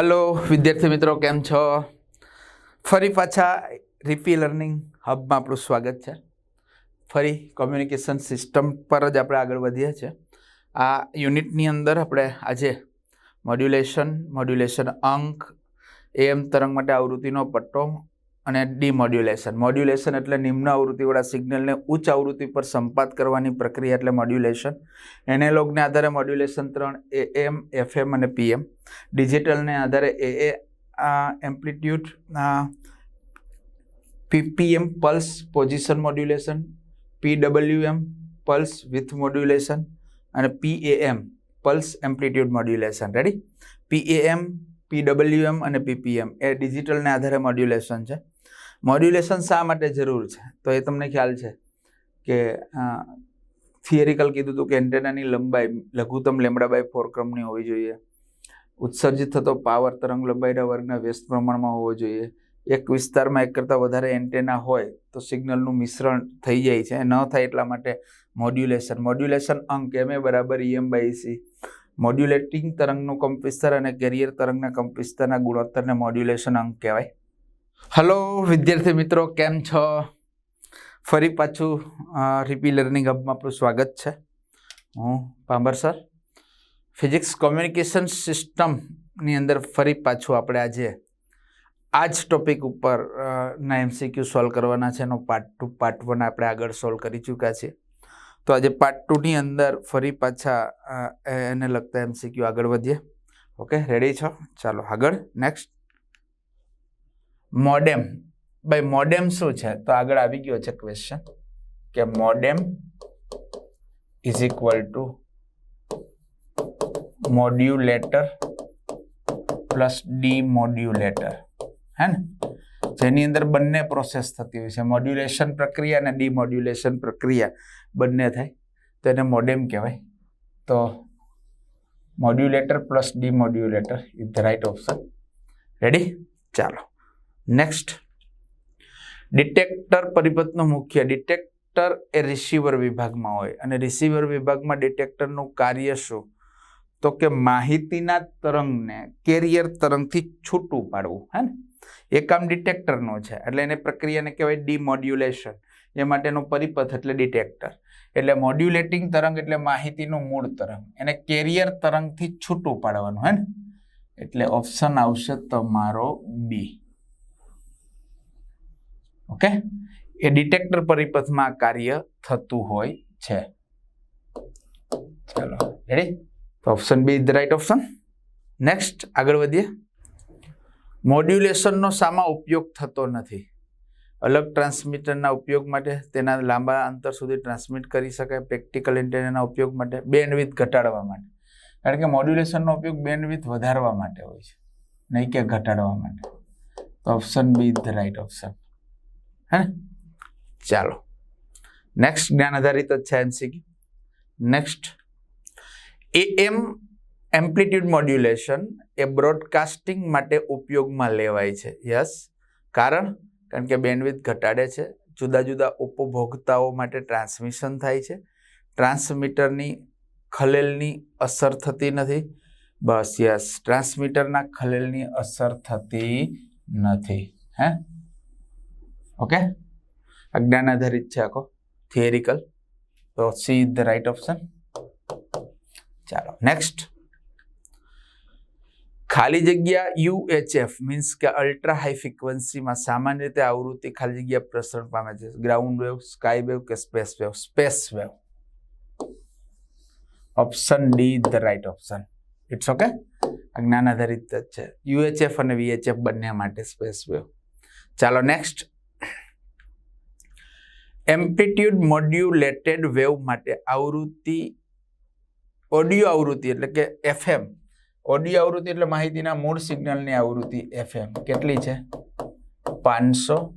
Hello વિદ્યાર્થી મિત્રો, કેમ છો? ફરી પાછા રીપી લર્નિંગ હબમાં આપણું સ્વાગત છે. ફરી કોમ્યુનિકેશન સિસ્ટમ પર જ આપણે આગળ વધીએ છીએ. આ યુનિટની અંદર આપણે આજે મોડ્યુલેશન મોડ્યુલેશન અંક એમ તરંગ માટે આવૃત્તિનો પટ્ટો અને ડિમોડ્યુલેશન મોડ્યુલેશન એટલે નિમ્ન આવૃત્તિવાળા સિગ્નલને ઉચ્ચ આવૃત્તિ પર સંપાત કરવાની પ્રક્રિયા એટલે મોડ્યુલેશન એનેલોગને આધારે મોડ્યુલેશન ત્રણ એ એમ એફએમ અને પીએમ ડિજિટલને આધારે એ એ amplitude PPM pulse position modulation PWM pulse with modulation અને PAM pulse amplitude modulation ready PAM PWM અને પીપીએમ એ ડિજિટલને આધારે મોડ્યુલેશન છે. મોડ્યુલેશન શા માટે જરૂર છે? તો એ તમને ખ્યાલ છે કે થિયરિકલ કીધું હતું કે એન્ટેનાની લંબાઈ લઘુત્તમ લેમડા બાય ફોર ક્રમની હોવી જોઈએ. ઉત્સર્જિત થતો પાવર તરંગ લંબાઈના વર્ગના વ્યસ્ત પ્રમાણમાં હોવો જોઈએ. એક વિસ્તારમાં એક કરતાં વધારે એન્ટેના હોય તો સિગ્નલનું મિશ્રણ થઈ જાય છે. ન થાય એટલા માટે મોડ્યુલેશન મોડ્યુલેશન અંક એમ એ બરાબર ઈએમ બાય સી મોડ્યુલેટિંગ તરંગનું કંપ અને કેરિયર તરંગના કંપ ગુણોત્તરને મોડ્યુલેશન અંક કહેવાય. હલો, વિદ્યાર્થી મિત્રો, કેમ છો? ફરી પાછું રીપી લર્નિંગ હબમાં આપણું સ્વાગત છે. હું પાંબર સર. ફિઝિક્સ કોમ્યુનિકેશન સિસ્ટમની અંદર ફરી પાછું આપણે આજે આ જ ટોપિક ઉપર ના એમસીક્યુ સોલ્વ કરવાના છે. એનો પાર્ટ ટુ પાર્ટ વન આપણે આગળ સોલ્વ કરી ચૂક્યા છીએ. તો આજે પાર્ટ ટુની અંદર ફરી પાછા એને લગતા એમસીક્યુ આગળ વધીએ. ઓકે રેડી છો? ચાલો, આગળ. Next modem. ભાઈ, મોડેમ શું છે? તો આગળ આવી ગયો છે ક્વેશ્ચન કે modem is equal to modulator plus demodulator હે ને? જેની અંદર બંને પ્રોસેસ થતી હોય છે. મોડ્યુલેશન પ્રક્રિયા અને ડીમોડ્યુલેશન પ્રક્રિયા બંને થાય. તો એને મોડેમ કહેવાય. તો modulator plus demodulator is the right option ready ચાલો. નેક્સ્ટ ડિટેક્ટર પરિપથનું મુખ્ય. ડિટેક્ટર એ રિસીવર વિભાગમાં હોય. અને રિસીવર વિભાગમાં ડિટેક્ટરનું કાર્ય શું? તો કે માહિતીના તરંગને કેરિયર તરંગથી છૂટું પાડવું. હે ને? એ કામ ડિટેક્ટરનું છે. એટલે એને પ્રક્રિયાને કહેવાય ડિમોડ્યુલેશન એ માટેનો પરિપથ એટલે ડિટેક્ટર એટલે મોડ્યુલેટિંગ તરંગ એટલે માહિતીનું મૂળ તરંગ. એને કેરિયર તરંગથી છૂટું પાડવાનું. હે ને? એટલે ઓપ્શન આવશે તમારો બી ઓકે? એ ડિટેક્ટર પરિપથમાં કાર્ય થતું હોય છે. ચલો રેડી તો option B the right option next આગળ વધીએ. મોડ્યુલેશનનો શામાં ઉપયોગ થતો નથી. અલગ ટ્રાન્સમીટરના ઉપયોગ માટે તેના લાંબા અંતર સુધી ટ્રાન્સમિટ કરી શકાય પ્રેક્ટિકલ એન્ટેનાના ઉપયોગ માટે બેન્ડવિથ ઘટાડવા માટે. કારણ કે મોડ્યુલેશનનો ઉપયોગ બેન્ડવિથ વધારવા માટે હોય છે, નહીં કે ઘટાડવા માટે. તો option B the right option હે ચાલો. નેક્સ્ટ જ્ઞાન આધારિત જ છે MCQ next A M amplitude modulation A broadcasting માટે ઉપયોગમાં લેવાય છે. યસ કારણ કારણ કે બેન્ડવિથ ઘટાડે છે. જુદા જુદા ઉપભોક્તાઓ માટે ટ્રાન્સમિશન થાય છે. ટ્રાન્સમીટરની ખલેલની અસર થતી નથી. બસ યસ ટ્રાન્સમીટરના ખલેલની અસર થતી નથી. હે? ઓકે અજ્ઞાન આધારિત છે આખો. થિયરિકલ તો સી ધ રાઈટ ઓપ્શન ચાલો નેક્સ્ટ ખાલી જગ્યા યુએચએફ મીન્સ કે અલ્ટ્રા હાઈ ફ્રિકવન્સીમાં સામાન્ય રીતે આવૃત્તિ ખાલી જગ્યા પ્રસરણ પામે છે. ગ્રાઉન્ડ વેવ સ્કાય વેવ કે space wave space wave option D the right option it's okay જ્ઞાન આધારિત છે. યુએચએફ અને વીએચએફ બંને માટે સ્પેસ વેવ ચાલો નેક્સ્ટ એમ્પ્લિટ્યુડ મોડ્યુલેટેડ વેવ માટે આવૃત્તિ, ઓડિયો આવૃત્તિ એટલે કે એફએમ. ઓડિયો આવૃત્તિ એટલે માહિતીના મૂળ સિગ્નલની આવૃત્તિ એફએમ. કેટલી છે? પાંચસો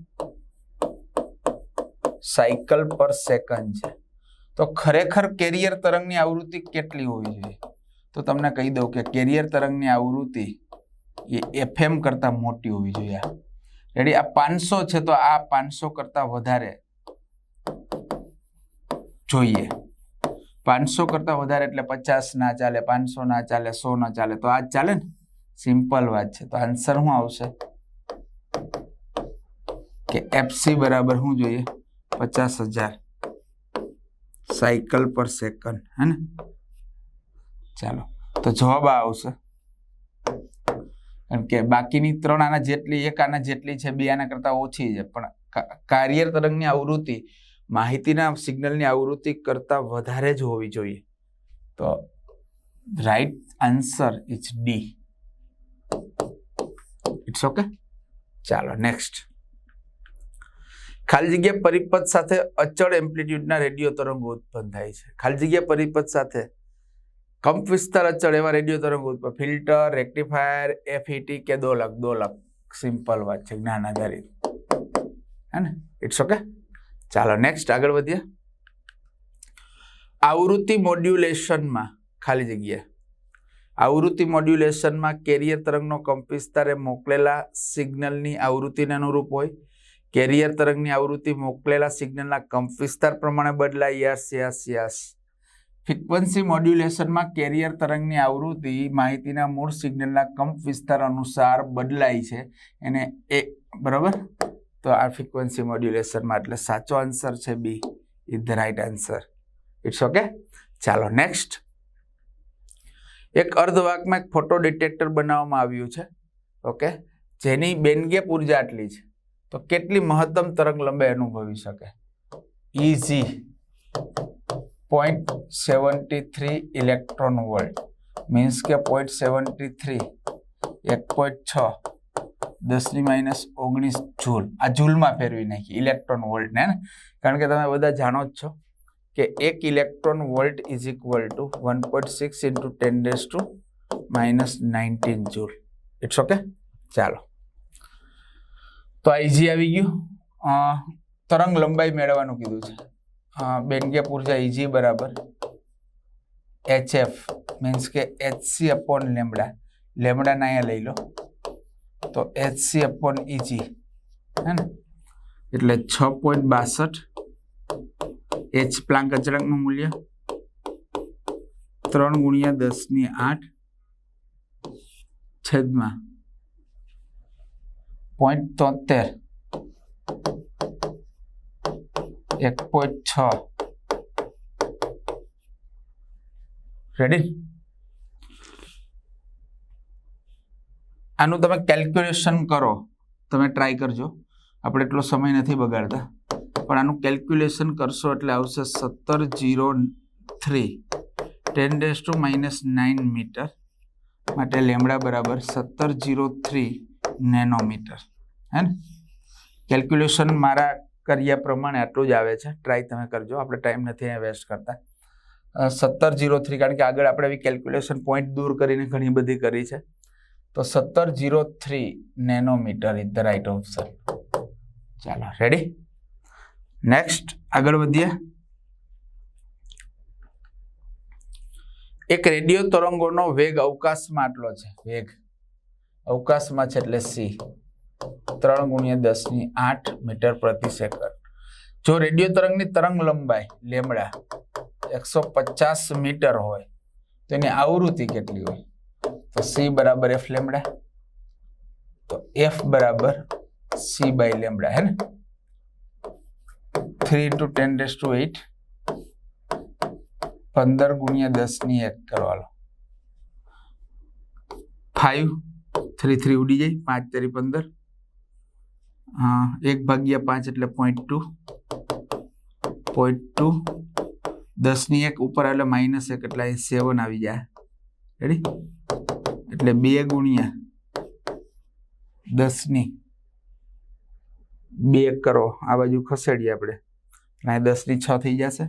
સાયકલ પર સેકન્ડ છે. તો ખરેખર કેરિયર તરંગની આવૃત્તિ કેટલી હોવી જોઈએ? તો તમને કહી દઉં કે કેરિયર તરંગની આવૃત્તિ એ એફએમ કરતાં મોટી હોવી જોઈએ. રેડી આ પાંચસો છે તો આ પાંચસો કરતાં વધારે જોઈએ. પાંચસો કરતાં વધારે એટલે પચાસ ના ચાલે, પાંચસો ના ચાલે, સો ના ચાલે. તો આ જ ચાલે ને? સિમ્પલ વાત છે. તો આન્સર શું આવશે? કે એફસી બરાબર શું જોઈએ? પચાસ હજાર. સાયકલ પર સેકન્ડ હે ને? ચાલો. તો જવાબ આવશે. કારણ કે બાકીની ત્રણ આના જેટલી, એક આના જેટલી છે, બે આના કરતા ઓછી છે. પણ કાર્યર તરંગની આવૃત્તિ માહિતીના સિગ્નલની આવૃત્તિ કરતા વધારે જ હોવી જોઈએ. તો right answer is D. It's okay? ચાલો, નેક્સ્ટ. ખાલી જગ્યા પરિપથ સાથે અચળ એમ્પ્લિટ્યુડના રેડિયો તરંગો ઉત્પન્ન થાય છે. ખાલી જગ્યા પરિપથ સાથે કંપ વિસ્તાર અચળ, એવા રેડિયો તરંગો ઉત્પન્ન. ફિલ્ટર, રેક્ટિફાયર એફઈટી કે દોલક. દોલક, સિમ્પલ વાત છે, જ્ઞાન આધારિત. હે ને? It's okay? ચાલો નેક્સ્ટ આગળ વધીએ. આવૃત્તિ મોડ્યુલેશનમાં ખાલી જગ્યા આવૃત્તિ મોડ્યુલેશનમાં કેરિયર તરંગનો કંપ વિસ્તારે મોકલેલા સિગ્નલની આવૃત્તિને અનુરૂપ હોય. કેરિયર તરંગની આવૃત્તિ મોકલેલા સિગ્નલના કંપ વિસ્તાર પ્રમાણે બદલાય. Yes yes yes. ફ્રીક્વન્સી મોડ્યુલેશનમાં કેરિયર તરંગની આવૃત્તિ માહિતીના મૂળ સિગ્નલના કંપ વિસ્તાર અનુસાર બદલાય છે. એને એ, બરાબર? તો આ ફ્રિકવન્સી મોડ્યુલેશનમાં એટલે સાચો આન્સર છે B is the right answer it's okay ચાલો નેક્સ્ટ એક અર્ધવાકમાં એક ફોટો ડિટેક્ટર બનાવવામાં આવ્યું છે. ઓકે જેની બેનગેપ ઊર્જા આટલી છે. તો કેટલી મહત્તમ તરંગ લંબાઈ અનુભવી શકે? E G point seventy three electron volt means કે પોઈન્ટ સેવન્ટી થ્રી એક પોઈન્ટ છ. દસની માઇનસ ઓગણીસ જૂલ આ જૂલમાં ફેરવી નાખી ઇલેક્ટ્રોન વોલ્ટને ને કારણ કે તમે બધા જાણો જ છો કે એક electron volt is equal to one point six into ten raise to minus nineteen joule it's okay ચાલો તો આ ઇઝી આવી ગયું અ, તરંગ લંબાઈ મેળવવાનું કીધું છે અ, બેનગેપ ઊર્જા ઇઝી બરાબર એચ એફ મીન્સ કે એચ સી અપોન લેમડા લેમડાને અહીંયા લઈ લો તો એચ સી અપોન ઇજી હે ને? એટલે છ પોઈન્ટ બાસઠ એચ પ્લાન્ક અચળાંકનું મૂલ્ય, ત્રણ ગુણ્યા દસની આઠ છેદમાં પોઈન્ટ તોતેર. એક પોઈન્ટ છ. રેડી આનું તમે કેલ્ક્યુલેશન કરો. તમે ટ્રાય કરજો. આપણે એટલો સમય નથી બગાડતા. પણ આનું કેલ્ક્યુલેશન કરશો એટલે આવશે સત્તર zero three. Ten raise to minus nine metre માટે લેમડા બરાબર સત્તર જીરો થ્રી નેનોમીટર. હે ને? કેલ્ક્યુલેશન મારા કર્યા પ્રમાણે આટલું જ આવે છે. ટ્રાય તમે કરજો. આપણે ટાઈમ નથી અહીંયા વેસ્ટ કરતા. સત્તર જીરો થ્રી, કારણ કે આગળ આપણે એવી કેલ્ક્યુલેશન પોઈન્ટ દૂર કરીને ઘણી બધી કરી છે. તો સત્તર zero three nanometer is the right option. ચાલો રેડી નેક્સ્ટ આગળ વધીએ. એક રેડિયો તરંગોનો વેગ અવકાશમાં આટલો છે. વેગ અવકાશમાં છે એટલે સી ત્રણ ગુણ્યા દસની આઠ મીટર પ્રતિ સેકન્ડ. જો રેડિયો તરંગની તરંગ લંબાઈ લેમડા એકસો પચાસ મીટર હોય, તો એની આવૃત્તિ કેટલી હોય? તો સી બરાબર એફ લેમડા તો એફ બરાબર સી બાય લેમડા હે ને થ્રી ઇન્ટુ ટેન ડેસ ટુ એઇટ પંદર ગુણ્યા દસની એક કરવાનો ફાઈવ થ્રી થ્રી ઉડી જાય પાંચ તેરી પંદર હા એક ભાગ્યા પાંચ એટલે પોઈન્ટ ટુ પોઈન્ટ ટુ દસની એક ઉપર એટલે માઇનસ એક એટલે અહીં સેવન આવી જાય રેડી એટલે બે ગુણ્યા દસની બે કરો. આ બાજુ ખસેડીએ આપણે. અહીં દસની છ થઈ જશે.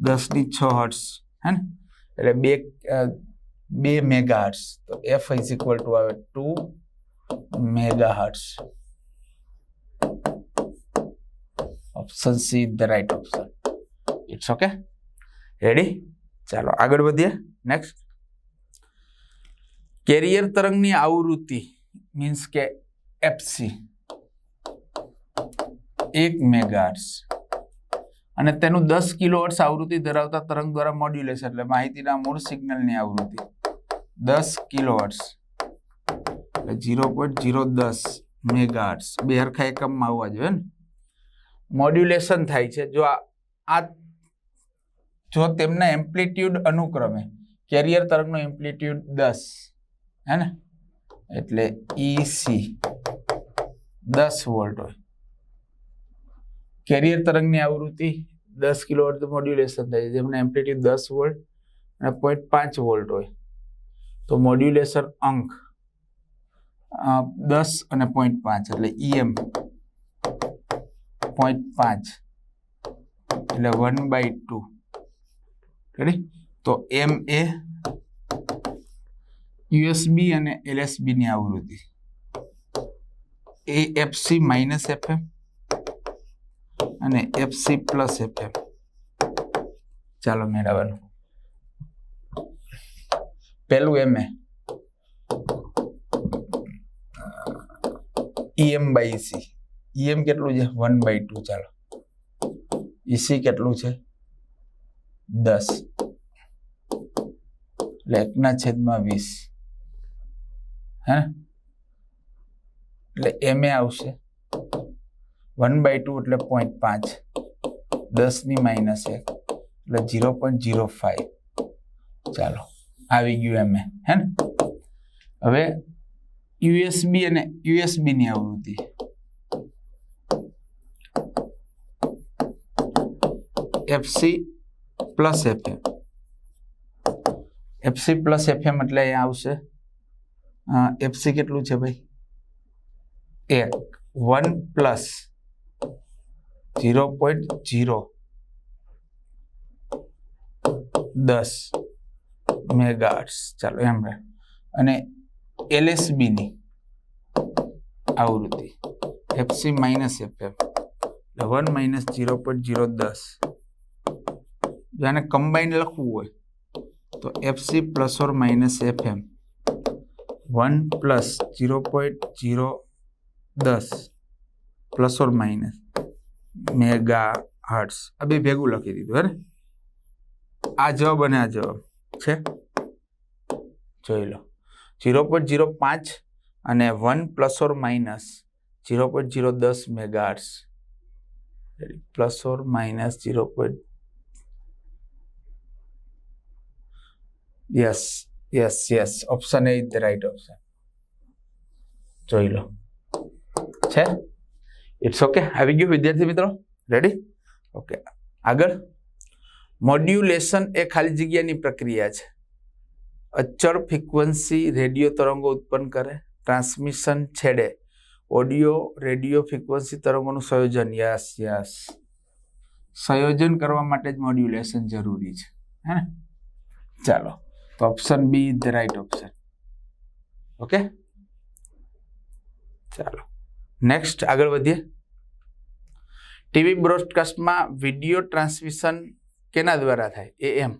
દસની છ હર્ટ્સ હે ને? એટલે બે અ, બે મેગા હર્ટ્સ તો એફ ઇઝ ઇક્વલ ટુ આવે two megahertz option C the right option it's okay ready ચાલો આગળ વધીએ. નેક્સ્ટ કેરિયર તરંગની આવૃત્તિ મીન્સ કે એફસી એક મેગાર્સ અને તેનું દસ કિલો કિલોહર્ટ્ઝ આવૃત્તિ ધરાવતા તરંગ દ્વારા મોડ્યુલેશન એટલે માહિતીના મૂળ સિગ્નલની આવૃત્તિ. દસ કિલોહર્ટ્ઝ એટલે જીરો પોઈન્ટ ઝીરો દસ મેગાર્સ બે હરખા એકમમાં આવવા જોઈએ ને. મોડ્યુલેશન થાય છે. જો આ જો તેમના એમ્પ્લિટ્યુડ અનુક્રમે, કેરિયર તરંગનો એમ્પ્લિટ્યુડ દસ. હે ને એટલે ઈસી દસ વોલ્ટ હોય. કેરિયર તરંગની આવૃત્તિ દસ કિલો મોડ્યુલેશન થાય છે. જેમને એમ્પ્લિટ્યુડ દસ વોલ્ટ અને પોઈન્ટ પાંચ વોલ્ટ હોય. તો મોડ્યુલેશન અંક દસ અને પોઈન્ટ પાંચ, એટલે ઈએમ પોઈન્ટ પાંચ. એટલે વન બાય ટુ રેડી તો એમ એ યુએસબી અને એલએસબીની આવૃત્તિ. એ એફસી માઇનસ એફએમ અને એફસી પ્લસ એફએમ ચાલો મેળવવાનું. પહેલું M A EM by EC EM કેટલું છે? વન બાય ટુ ચાલો. ઈસી કેટલું છે? દસ. એટલે એકના છેદમાં વીસ. હે એટલે એમ એ આવશે. વન બાય ટુ એટલે પોઈન્ટ પાંચ. દસની માઇનસ એક. એટલે ઝીરો પોઈન્ટ ઝીરો ફાઈવ ચાલો, આવી ગયું એમ એ હે ને હવે યુએસબી અને યુએસબી ની આવૃત્તિ. FC plus FM FC plus FM એટલે અહીંયા આવશે. એફસી કેટલું છે ભાઈ? એક. One plus zero point zero દસ મેગાર્ટ્સ ચાલો એમ રહે. અને એલએસબી ની આવૃત્તિ. એફસી માઇનસ એફએમ એટલે one minus zero point zero દસ. જો આને કમ્બાઈન લખવું હોય, તો FC plus or minus FM one plus zero point zero દસ plus or minus megahertz આ બે ભેગું લખી દીધું બરાબર આ જવાબ અને આ જવાબ, છે? જોઈ લો. ઝીરો પોઈન્ટ ઝીરો પાંચ અને one plus or minus zero point zero દસ megahertz plus or minus zero point yes yes yes option A is the right option જોઈ લો. છે? ઇટ્સ ઓકે આવી ગયું વિદ્યાર્થી મિત્રો? રેડી ઓકે આગળ. મોડ્યુલેશન એ ખાલી જગ્યાની પ્રક્રિયા છે. અચળ ફ્રિક્વન્સી રેડિયો તરંગો ઉત્પન્ન કરે. ટ્રાન્સમિશન છેડે. ઓડિયો રેડિયો ફ્રિક્વન્સી તરંગોનું સંયોજન. યસ યસ સંયોજન કરવા માટે જ મોડ્યુલેશન જરૂરી છે. હે ને? ચાલો. તો option B is the right option okay ચાલો. નેક્સ્ટ આગળ વધીએ. ટીવી બ્રોડકાસ્ટમાં વિડિયો ટ્રાન્સમિશન કેના દ્વારા થાય? એ એમ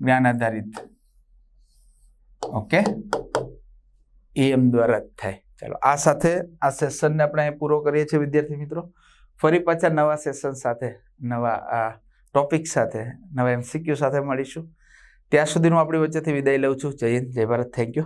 જ્ઞાન આધારિત. ઓકે એમ દ્વારા જ થાય. ચાલો, આ સાથે આ સેશનને આપણે અહીં પૂરો કરીએ છીએ, વિદ્યાર્થી મિત્રો. ફરી પાછા નવા સેશન સાથે, નવા ટોપિક સાથે, નવા એમસીક્યુ સાથે મળીશું. ત્યાં સુધીનું આપણી વચ્ચેથી વિદાય લઉં છું. જય હિન્દ જય ભારત. Thank you